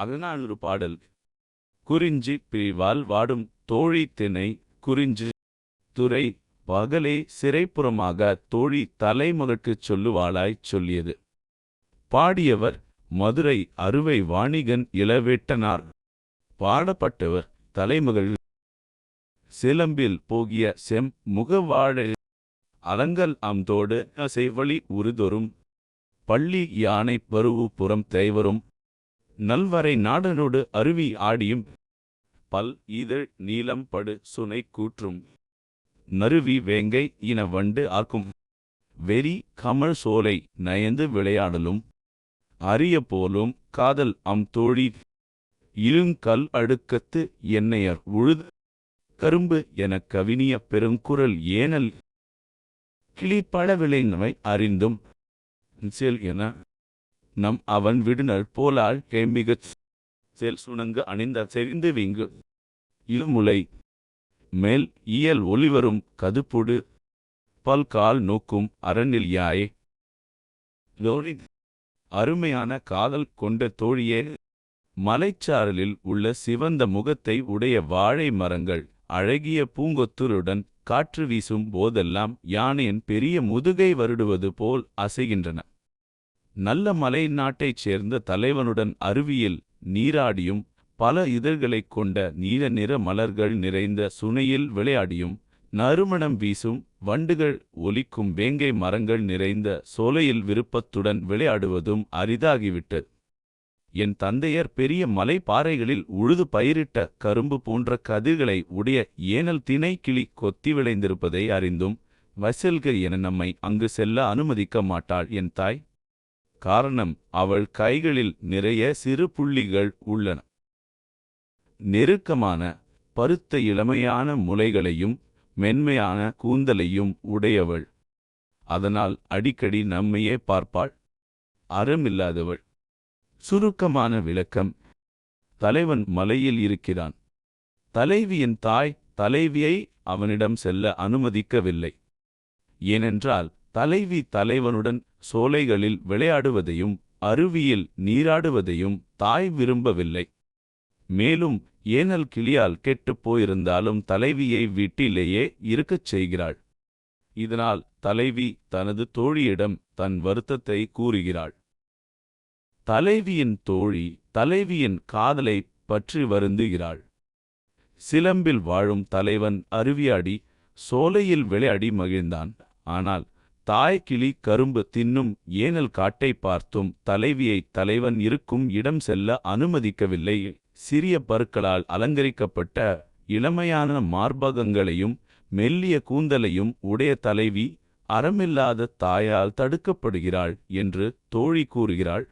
அகநானூறு பாடல். குறிஞ்சி பிரிவால் வாடும் தோழி திணை குறிஞ்சு துறை பகலே சிறைப்புறமாக தோழி தலைமகற்குச் சொல்லுவாளாய்ச் சொல்லியது. பாடியவர் மதுரை அறுவை வாணிகன் இளவேட்டனார். பாடப்பட்டவர் தலைமகள் சிலம்பில் போகிய செம் முகவாழ அலங்கல் அம்தோடு அசைவழி உருதொரும். பள்ளி யானை பருவு புறம் தேவரும் நல்வரை நாடனோடு அருவி ஆடியும். பல் இதழ் நீலம் படு சுனை கூற்றும். நருவி வேங்கை இன வண்டு ஆக்கும். வெறி கமழ் சோலை நயந்து விளையாடலும். அரிய போலும் காதல் அம் தோழி. இழுங்கல் அடுக்கத்து என்னையர் உழுது. கரும்பு எனக் கவினிய பெருங்குரல் ஏனல். கிளிப்பழவிளைனவை அறிந்தும். செல் என நம் அவன் விடுநர் போலால் கேமிகச் செல் சுணங்கு அணிந்த செறிந்து வீங்கு. இளமுலை மேல் இயல் ஒளிவரும் கதுப்புடு. பல்கால் நோக்கும் அரணில் யாயே. லோரி அருமையான காதல் கொண்ட தோழியே. மலைச்சாரலில் உள்ள சிவந்த முகத்தை உடைய வாழை மரங்கள் அழகிய பூங்கொத்துருடன் காற்று வீசும் போதெல்லாம் யானையின் பெரிய முதுகை வருடுவது போல் அசைகின்றன. நல்ல மலை நாட்டைச் சேர்ந்த தலைவனுடன் அருவியில் நீராடியும் பல இதழ்களைக் கொண்ட நீல நிற மலர்கள் நிறைந்த சுனையில் விளையாடியும் நறுமணம் வீசும் வண்டுகள் ஒலிக்கும் வேங்கை மரங்கள் நிறைந்த சோலையில் விருப்பத்துடன் விளையாடுவதும் அரிதாகிவிட்டது. என் தந்தையர் பெரிய மலை பாறைகளில் உழுது பயிரிட்ட கரும்பு போன்ற கதிர்களை உடைய ஏனல் திணை கிளி கொத்தி விளைந்திருப்பதை அறிந்தும் வசல்க என நம்மை அங்கு செல்ல அனுமதிக்க மாட்டாள் என் தாய். காரணம் அவள் கைகளில் நிறைய சிறு புள்ளிகள் உள்ளன. நெருக்கமான பருத்த இளமையான முலைகளையும் மென்மையான கூந்தலையும் உடையவள். அதனால் அடிக்கடி நம்மையே பார்ப்பாள். அறமில்லாதவள். சுருக்கமான விளக்கம். தலைவன் மலையில் இருக்கிறான். தலைவியின் தாய் தலைவியை அவனிடம் செல்ல அனுமதிக்கவில்லை. ஏனென்றால் தலைவி தலைவனுடன் சோலைகளில் விளையாடுவதையும் அருவியில் நீராடுவதையும் தாய் விரும்பவில்லை. மேலும் ஏனல் கிளியால் கெட்டுப் போயிருந்தாலும் தலைவியை வீட்டிலேயே இருக்கச் செய்கிறாள். இதனால் தலைவி தனது தோழியிடம் தன் வருத்தத்தை கூறுகிறாள். தலைவியின் தோழி தலைவியின் காதலை பற்றி வருந்துகிறாள். சிலம்பில் வாழும் தலைவன் அருவியாடி சோலையில் விளையாடி மகிழ்ந்தான். ஆனால் தாய் கிளி கரும்பு தின்னும் ஏனல் காட்டை பார்த்தும் தலைவியை தலைவன் இருக்கும் இடம் செல்ல அனுமதிக்கவில்லை. சிறிய பருக்களால் அலங்கரிக்கப்பட்ட இளமையான மார்பகங்களையும் மெல்லிய கூந்தலையும் உடைய தலைவி அறமில்லாத தாயால் தடுக்கப்படுகிறாள் என்று தோழி கூறுகிறாள்.